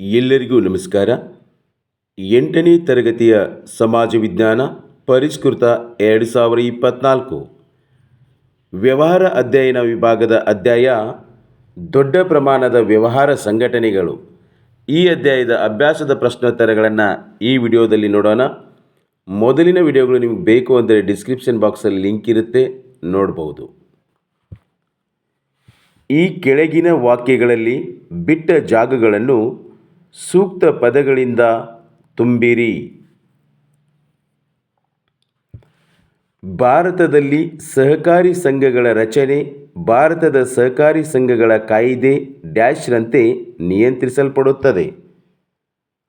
ಎಲ್ಲರಿಗೂ ನಮಸ್ಕಾರ. ಎಂಟನೇ ತರಗತಿಯ ಸಮಾಜ ವಿಜ್ಞಾನ ಪರಿಷ್ಕೃತ ಎರಡು ಸಾವಿರ ಇಪ್ಪತ್ತ್ನಾಲ್ಕು ವ್ಯವಹಾರ ಅಧ್ಯಯನ ವಿಭಾಗದ ಅಧ್ಯಾಯ, ದೊಡ್ಡ ಪ್ರಮಾಣದ ವ್ಯವಹಾರ ಸಂಘಟನೆಗಳು. ಈ ಅಧ್ಯಾಯದ ಅಭ್ಯಾಸದ ಪ್ರಶ್ನೋತ್ತರಗಳನ್ನು ಈ ವಿಡಿಯೋದಲ್ಲಿ ನೋಡೋಣ. ಮೊದಲಿನ ವಿಡಿಯೋಗಳು ನಿಮಗೆ ಬೇಕು ಅಂದರೆ ಡಿಸ್ಕ್ರಿಪ್ಷನ್ ಬಾಕ್ಸಲ್ಲಿ ಲಿಂಕ್ ಇರುತ್ತೆ ನೋಡಬಹುದು ಈ ಕೆಳಗಿನ ವಾಕ್ಯಗಳಲ್ಲಿ ಬಿಟ್ಟ ಜಾಗಗಳನ್ನು ಸೂಕ್ತ ಪದಗಳಿಂದ ತುಂಬಿರಿ. ಭಾರತದಲ್ಲಿ ಸಹಕಾರಿ ಸಂಘಗಳ ರಚನೆ, ಭಾರತದ ಸಹಕಾರಿ ಸಂಘಗಳ ಕಾಯಿದೆ ಡ್ಯಾಶ್ರಂತೆ ನಿಯಂತ್ರಿಸಲ್ಪಡುತ್ತದೆ.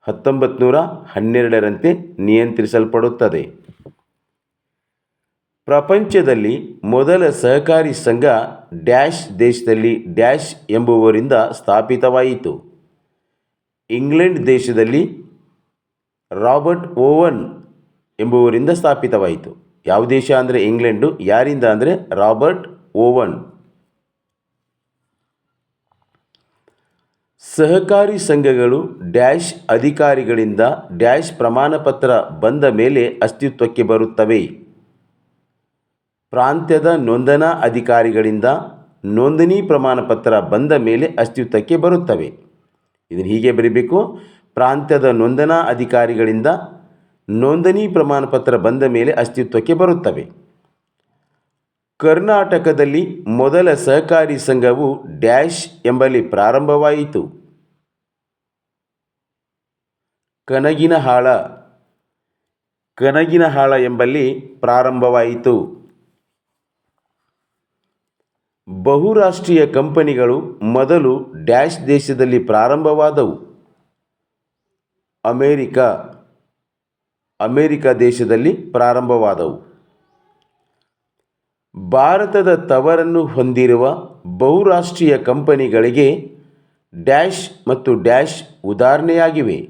ಹತ್ತೊಂಬತ್ತು ನೂರ ಹನ್ನೆರಡರಂತೆ ನಿಯಂತ್ರಿಸಲ್ಪಡುತ್ತದೆ. ಪ್ರಪಂಚದಲ್ಲಿ ಮೊದಲ ಸಹಕಾರಿ ಸಂಘ ಡ್ಯಾಶ್ ದೇಶದಲ್ಲಿ ಡ್ಯಾಶ್ ಎಂಬುವರಿಂದ ಸ್ಥಾಪಿತವಾಯಿತು. ಇಂಗ್ಲೆಂಡ್ ದೇಶದಲ್ಲಿ ರಾಬರ್ಟ್ ಓವನ್ ಎಂಬುವರಿಂದ ಸ್ಥಾಪಿತವಾಯಿತು. ಯಾವ ದೇಶ ಅಂದರೆ ಇಂಗ್ಲೆಂಡು, ಯಾರಿಂದ ಅಂದರೆ ರಾಬರ್ಟ್ ಓವನ್. ಸಹಕಾರಿ ಸಂಘಗಳು ಡ್ಯಾಶ್ ಅಧಿಕಾರಿಗಳಿಂದ ಡ್ಯಾಶ್ ಪ್ರಮಾಣಪತ್ರ ಬಂದ ಮೇಲೆ ಅಸ್ತಿತ್ವಕ್ಕೆ ಬರುತ್ತವೆ. ಪ್ರಾಂತ್ಯದ ನೋಂದಣಾ ಅಧಿಕಾರಿಗಳಿಂದ ನೋಂದಣಿ ಪ್ರಮಾಣಪತ್ರ ಬಂದ ಮೇಲೆ ಅಸ್ತಿತ್ವಕ್ಕೆ ಬರುತ್ತವೆ. ಇದನ್ನು ಹೀಗೆ ಬರೀಬೇಕು. ಪ್ರಾಂತ್ಯದ ನೋಂದಣಾ ಅಧಿಕಾರಿಗಳಿಂದ ನೋಂದಣಿ ಪ್ರಮಾಣಪತ್ರ ಬಂದ ಮೇಲೆ ಅಸ್ತಿತ್ವಕ್ಕೆ ಬರುತ್ತವೆ. ಕರ್ನಾಟಕದಲ್ಲಿ ಮೊದಲ ಸಹಕಾರಿ ಸಂಘವು ಡ್ಯಾಶ್ ಎಂಬಲ್ಲಿ ಪ್ರಾರಂಭವಾಯಿತು. ಕನಗಿನಹಾಳ ಕನಗಿನಹಾಳ ಎಂಬಲ್ಲಿ ಪ್ರಾರಂಭವಾಯಿತು. ಬಹುರಾಷ್ಟ್ರೀಯ ಕಂಪನಿಗಳು ಮೊದಲು ಡ್ಯಾಶ್ ದೇಶದಲ್ಲಿ ಪ್ರಾರಂಭವಾದವು. ಅಮೇರಿಕ ಅಮೇರಿಕ ದೇಶದಲ್ಲಿ ಪ್ರಾರಂಭವಾದವು. ಭಾರತದ ತವರನ್ನು ಹೊಂದಿರುವ ಬಹುರಾಷ್ಟ್ರೀಯ ಕಂಪನಿಗಳಿಗೆ ಡ್ಯಾಶ್ ಮತ್ತು ಡ್ಯಾಶ್ ಉದಾಹರಣೆಯಾಗಿವೆ.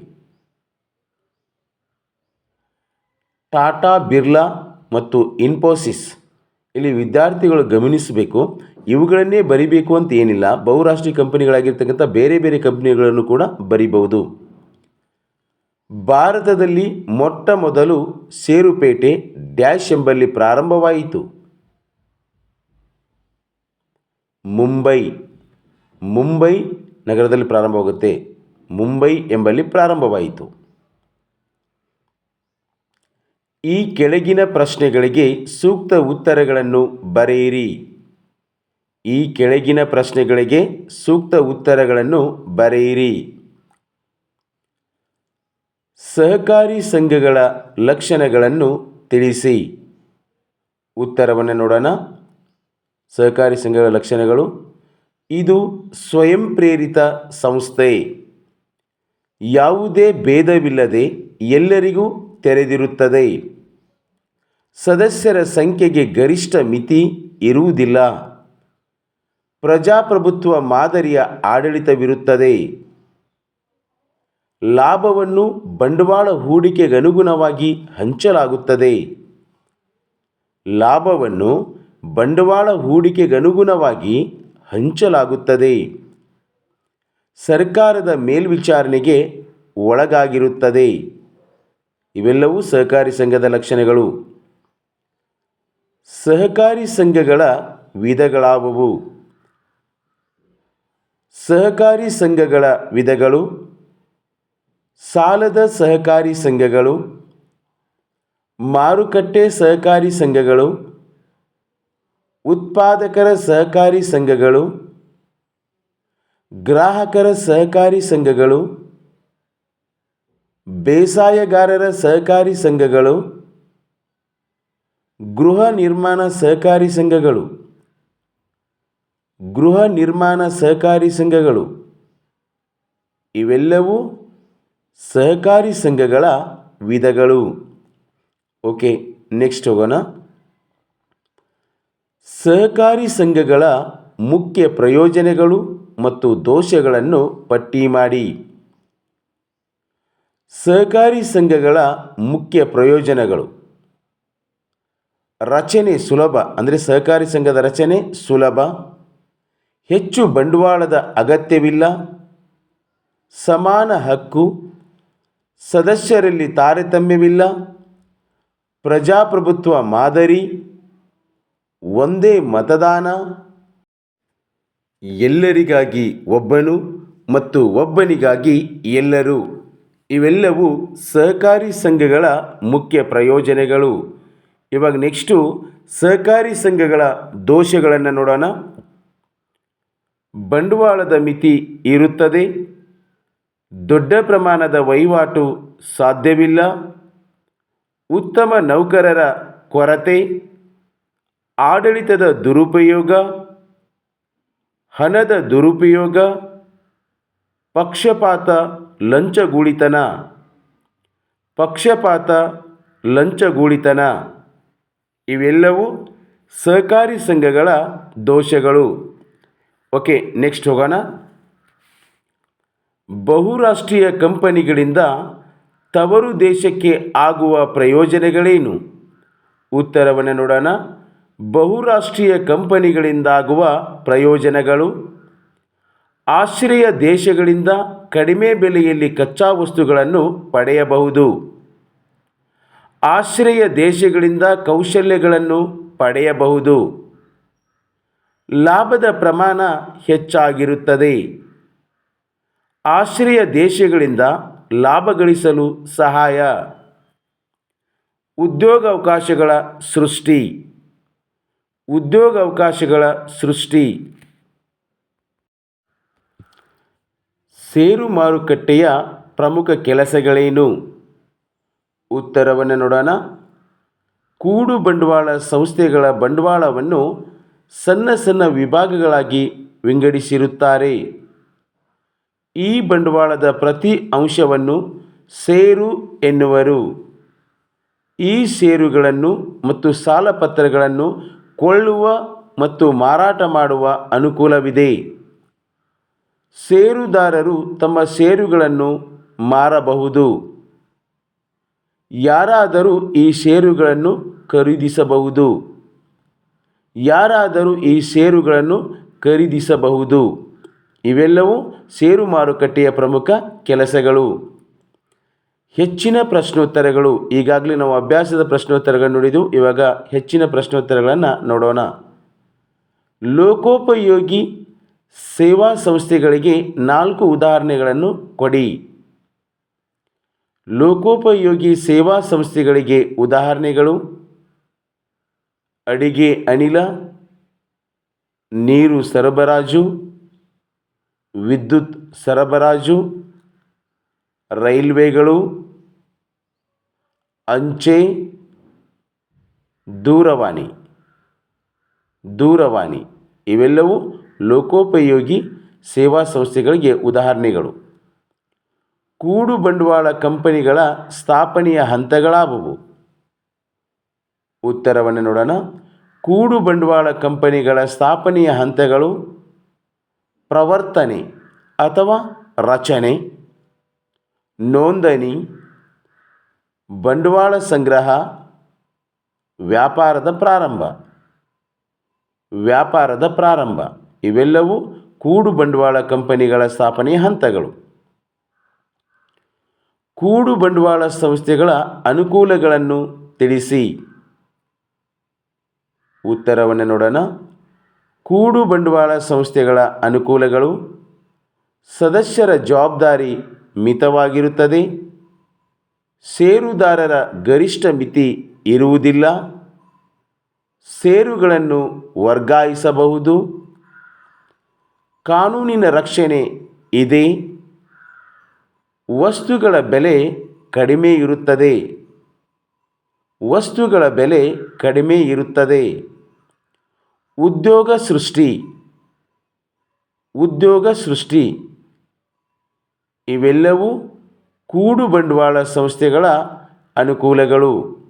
ಟಾಟಾ, ಬಿರ್ಲಾ ಮತ್ತು ಇನ್ಫೋಸಿಸ್. ಇಲ್ಲಿ ವಿದ್ಯಾರ್ಥಿಗಳು ಗಮನಿಸಬೇಕು ಇವುಗಳನ್ನೇ ಬರಿಬೇಕು ಅಂತ ಏನಿಲ್ಲ, ಬಹುರಾಷ್ಟ್ರೀಯ ಕಂಪನಿಗಳಾಗಿರ್ತಕ್ಕಂಥ ಬೇರೆ ಬೇರೆ ಕಂಪನಿಗಳನ್ನು ಕೂಡ ಬರಿಬಹುದು. ಭಾರತದಲ್ಲಿ ಮೊಟ್ಟ ಮೊದಲು ಸೇರುಪೇಟೆ ಡ್ಯಾಶ್ ಎಂಬಲ್ಲಿ ಪ್ರಾರಂಭವಾಯಿತು. ಮುಂಬೈ ಮುಂಬೈ ನಗರದಲ್ಲಿ ಪ್ರಾರಂಭವಾಗುತ್ತೆ. ಮುಂಬೈ ಎಂಬಲ್ಲಿ ಪ್ರಾರಂಭವಾಯಿತು. ಈ ಕೆಳಗಿನ ಪ್ರಶ್ನೆಗಳಿಗೆ ಸೂಕ್ತ ಉತ್ತರಗಳನ್ನು ಬರೆಯಿರಿ. ಈ ಕೆಳಗಿನ ಪ್ರಶ್ನೆಗಳಿಗೆ ಸೂಕ್ತ ಉತ್ತರಗಳನ್ನು ಬರೆಯಿರಿ. ಸಹಕಾರಿ ಸಂಘಗಳ ಲಕ್ಷಣಗಳನ್ನು ತಿಳಿಸಿ. ಉತ್ತರವನ್ನು ನೋಡೋಣ. ಸಹಕಾರಿ ಸಂಘಗಳ ಲಕ್ಷಣಗಳು. ಇದು ಸ್ವಯಂ ಪ್ರೇರಿತ ಸಂಸ್ಥೆ. ಯಾವುದೇ ಭೇದವಿಲ್ಲದೆ ಎಲ್ಲರಿಗೂ ತೆರೆದಿರುತ್ತದೆ. ಸದಸ್ಯರ ಸಂಖ್ಯೆಗೆ ಗರಿಷ್ಠ ಮಿತಿ ಇರುವುದಿಲ್ಲ. ಪ್ರಜಾಪ್ರಭುತ್ವ ಮಾದರಿಯ ಆಡಳಿತವಿರುತ್ತದೆ. ಲಾಭವನ್ನು ಬಂಡವಾಳ ಹೂಡಿಕೆಗನುಗುಣವಾಗಿ ಹಂಚಲಾಗುತ್ತದೆ. ಲಾಭವನ್ನು ಬಂಡವಾಳ ಹೂಡಿಕೆಗನುಗುಣವಾಗಿ ಹಂಚಲಾಗುತ್ತದೆ. ಸರ್ಕಾರದ ಮೇಲ್ವಿಚಾರಣೆಗೆ ಒಳಗಾಗಿರುತ್ತದೆ. ಇವೆಲ್ಲವೂ ಸಹಕಾರಿ ಸಂಘದ ಲಕ್ಷಣಗಳು. ಸಹಕಾರಿ ಸಂಘಗಳ ವಿಧಗಳಾವುವು. ಸಹಕಾರಿ ಸಂಘಗಳ ವಿಧಗಳು, ಸಾಲದ ಸಹಕಾರಿ ಸಂಘಗಳು, ಮಾರುಕಟ್ಟೆ ಸಹಕಾರಿ ಸಂಘಗಳು, ಉತ್ಪಾದಕರ ಸಹಕಾರಿ ಸಂಘಗಳು, ಗ್ರಾಹಕರ ಸಹಕಾರಿ ಸಂಘಗಳು, ಬೇಸಾಯಗಾರರ ಸಹಕಾರಿ ಸಂಘಗಳು, ಗೃಹ ನಿರ್ಮಾಣ ಸಹಕಾರಿ ಸಂಘಗಳು. ಗೃಹ ನಿರ್ಮಾಣ ಸಹಕಾರಿ ಸಂಘಗಳು. ಇವೆಲ್ಲವೂ ಸಹಕಾರಿ ಸಂಘಗಳ ವಿಧಗಳು. ಓಕೆ, ನೆಕ್ಸ್ಟ್ ಹೋಗೋಣ. ಸಹಕಾರಿ ಸಂಘಗಳ ಮುಖ್ಯ ಪ್ರಯೋಜನಗಳು ಮತ್ತು ದೋಷಗಳನ್ನು ಪಟ್ಟಿ ಮಾಡಿ. ಸಹಕಾರಿ ಸಂಘಗಳ ಮುಖ್ಯ ಪ್ರಯೋಜನಗಳು. ರಚನೆ ಸುಲಭ, ಅಂದರೆ ಸಹಕಾರಿ ಸಂಘದ ರಚನೆ ಸುಲಭ. ಹೆಚ್ಚು ಬಂಡವಾಳದ ಅಗತ್ಯವಿಲ್ಲ. ಸಮಾನ ಹಕ್ಕು ಸದಸ್ಯರಲ್ಲಿ ತಾರತಮ್ಯವಿಲ್ಲ. ಪ್ರಜಾಪ್ರಭುತ್ವ ಮಾದರಿ, ಒಂದೇ ಮತದಾನ. ಎಲ್ಲರಿಗಾಗಿ ಒಬ್ಬನು ಮತ್ತು ಒಬ್ಬನಿಗಾಗಿ ಎಲ್ಲರೂ. ಇವೆಲ್ಲವೂ ಸಹಕಾರಿ ಸಂಘಗಳ ಮುಖ್ಯ ಪ್ರಯೋಜನಗಳು. ಇವಾಗ ನೆಕ್ಸ್ಟು ಸಹಕಾರಿ ಸಂಘಗಳ ದೋಷಗಳನ್ನು ನೋಡೋಣ. ಬಂಡವಾಳದ ಮಿತಿ ಇರುತ್ತದೆ. ದೊಡ್ಡ ಪ್ರಮಾಣದ ವಹಿವಾಟು ಸಾಧ್ಯವಿಲ್ಲ. ಉತ್ತಮ ನೌಕರರ ಕೊರತೆ. ಆಡಳಿತದ ದುರುಪಯೋಗ. ಹಣದ ದುರುಪಯೋಗ. ಪಕ್ಷಪಾತ, ಲಂಚಗೂಳಿತನ. ಪಕ್ಷಪಾತ, ಲಂಚಗೂಳಿತನ. ಇವೆಲ್ಲವೂ ಸಹಕಾರಿ ಸಂಘಗಳ ದೋಷಗಳು. ಓಕೆ ನೆಕ್ಸ್ಟ್ ಹೋಗೋಣ. ಬಹುರಾಷ್ಟ್ರೀಯ ಕಂಪನಿಗಳಿಂದ ತವರು ದೇಶಕ್ಕೆ ಆಗುವ ಪ್ರಯೋಜನಗಳೇನು? ಉತ್ತರವನ್ನು ನೋಡೋಣ. ಬಹುರಾಷ್ಟ್ರೀಯ ಕಂಪನಿಗಳಿಂದಾಗುವ ಪ್ರಯೋಜನಗಳು? ಆಶ್ರಯ ದೇಶಗಳಿಂದ ಕಡಿಮೆ ಬೆಲೆಯಲ್ಲಿ ಕಚ್ಚಾ ವಸ್ತುಗಳನ್ನು ಪಡೆಯಬಹುದು. ಆಶ್ರಯ ದೇಶಗಳಿಂದ ಕೌಶಲ್ಯಗಳನ್ನು ಪಡೆಯಬಹುದು. ಲಾಭದ ಪ್ರಮಾಣ ಹೆಚ್ಚಾಗಿರುತ್ತದೆ. ಆಶ್ರಯ ದೇಶಗಳಿಂದ ಲಾಭ ಗಳಿಸಲು ಸಹಾಯ. ಉದ್ಯೋಗಾವಕಾಶಗಳ ಸೃಷ್ಟಿ. ಉದ್ಯೋಗಾವಕಾಶಗಳ ಸೃಷ್ಟಿ. ಷೇರು ಮಾರುಕಟ್ಟೆಯ ಪ್ರಮುಖ ಕೆಲಸಗಳೇನು? ಉತ್ತರವನ್ನು ನೋಡೋಣ. ಕೂಡು ಬಂಡವಾಳ ಸಂಸ್ಥೆಗಳ ಬಂಡವಾಳವನ್ನು ಸಣ್ಣ ಸಣ್ಣ ವಿಭಾಗಗಳಾಗಿ ವಿಂಗಡಿಸಿರುತ್ತಾರೆ. ಈ ಬಂಡವಾಳದ ಪ್ರತಿ ಅಂಶವನ್ನು ಷೇರು ಎನ್ನುವರು. ಈ ಷೇರುಗಳನ್ನು ಮತ್ತು ಸಾಲಪತ್ರಗಳನ್ನು ಕೊಳ್ಳುವ ಮತ್ತು ಮಾರಾಟ ಮಾಡುವ ಅನುಕೂಲವಿದೆ. ಷೇರುದಾರರು ತಮ್ಮ ಷೇರುಗಳನ್ನು ಮಾರಬಹುದು. ಯಾರಾದರೂ ಈ ಷೇರುಗಳನ್ನು ಖರೀದಿಸಬಹುದು. ಯಾರಾದರೂ ಈ ಷೇರುಗಳನ್ನು ಖರೀದಿಸಬಹುದು. ಇವೆಲ್ಲವೂ ಷೇರು ಮಾರುಕಟ್ಟೆಯ ಪ್ರಮುಖ ಕೆಲಸಗಳು. ಹೆಚ್ಚಿನ ಪ್ರಶ್ನೋತ್ತರಗಳು. ಈಗಾಗಲೇ ನಾವು ಅಭ್ಯಾಸದ ಪ್ರಶ್ನೋತ್ತರಗಳನ್ನು ನೋಡಿದ್ದು ಇವಾಗ ಹೆಚ್ಚಿನ ಪ್ರಶ್ನೋತ್ತರಗಳನ್ನು ನೋಡೋಣ. ಲೋಕೋಪಯೋಗಿ ಸೇವಾ ಸಂಸ್ಥೆಗಳಿಗೆ ನಾಲ್ಕು ಉದಾಹರಣೆಗಳನ್ನು ಕೊಡಿ. ಲೋಕೋಪಯೋಗಿ ಸೇವಾ ಸಂಸ್ಥೆಗಳಿಗೆ ಉದಾಹರಣೆಗಳು. ಅಡಿಗೆ ಅನಿಲ, ನೀರು ಸರಬರಾಜು, ವಿದ್ಯುತ್ ಸರಬರಾಜು, ರೈಲ್ವೆಗಳು, ಅಂಚೆ, ದೂರವಾಣಿ ದೂರವಾಣಿ ಇವೆಲ್ಲವೂ ಲೋಕೋಪಯೋಗಿ ಸೇವಾ ಸಂಸ್ಥೆಗಳಿಗೆ ಉದಾಹರಣೆಗಳು. ಕೂಡು ಬಂಡವಾಳ ಕಂಪನಿಗಳ ಸ್ಥಾಪನೆಯ ಹಂತಗಳಾವುವು? ಉತ್ತರವನ್ನು ನೋಡೋಣ. ಕೂಡು ಬಂಡವಾಳ ಕಂಪನಿಗಳ ಸ್ಥಾಪನೆಯ ಹಂತಗಳು, ಪ್ರವರ್ತನೆ ಅಥವಾ ರಚನೆ, ನೋಂದಣಿ, ಬಂಡವಾಳ ಸಂಗ್ರಹ, ವ್ಯಾಪಾರದ ಪ್ರಾರಂಭ ವ್ಯಾಪಾರದ ಪ್ರಾರಂಭ, ಇವೆಲ್ಲವೂ ಕೂಡು ಬಂಡವಾಳ ಕಂಪನಿಗಳ ಸ್ಥಾಪನೆಯ ಹಂತಗಳು. ಕೂಡು ಬಂಡವಾಳ ಸಂಸ್ಥೆಗಳ ಅನುಕೂಲಗಳನ್ನು ತಿಳಿಸಿ. ಉತ್ತರವನ್ನು ನೋಡೋಣ. ಕೂಡು ಬಂಡವಾಳ ಸಂಸ್ಥೆಗಳ ಅನುಕೂಲಗಳು. ಸದಸ್ಯರ ಜವಾಬ್ದಾರಿ ಮಿತವಾಗಿರುತ್ತದೆ. ಷೇರುದಾರರ ಗರಿಷ್ಠ ಮಿತಿ ಇರುವುದಿಲ್ಲ. ಷೇರುಗಳನ್ನು ವರ್ಗಾಯಿಸಬಹುದು. ಕಾನೂನಿನ ರಕ್ಷಣೆ ಇದೆ. ವಸ್ತುಗಳ ಬೆಲೆ ಕಡಿಮೆ ಇರುತ್ತದೆ ವಸ್ತುಗಳ ಬೆಲೆ ಕಡಿಮೆ ಇರುತ್ತದೆ. ಉದ್ಯೋಗ ಸೃಷ್ಟಿ. ಉದ್ಯೋಗ ಸೃಷ್ಟಿ. ಇವೆಲ್ಲವೂ ಕೂಡು ಬಂಡವಾಳ ಸಂಸ್ಥೆಗಳ ಅನುಕೂಲಗಳು.